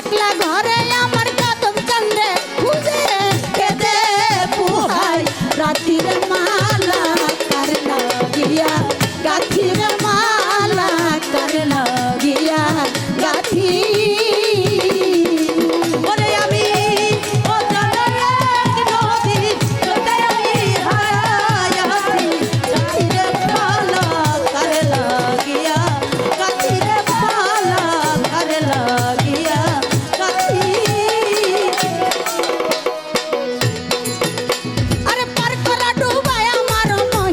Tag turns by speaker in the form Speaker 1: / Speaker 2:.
Speaker 1: একলা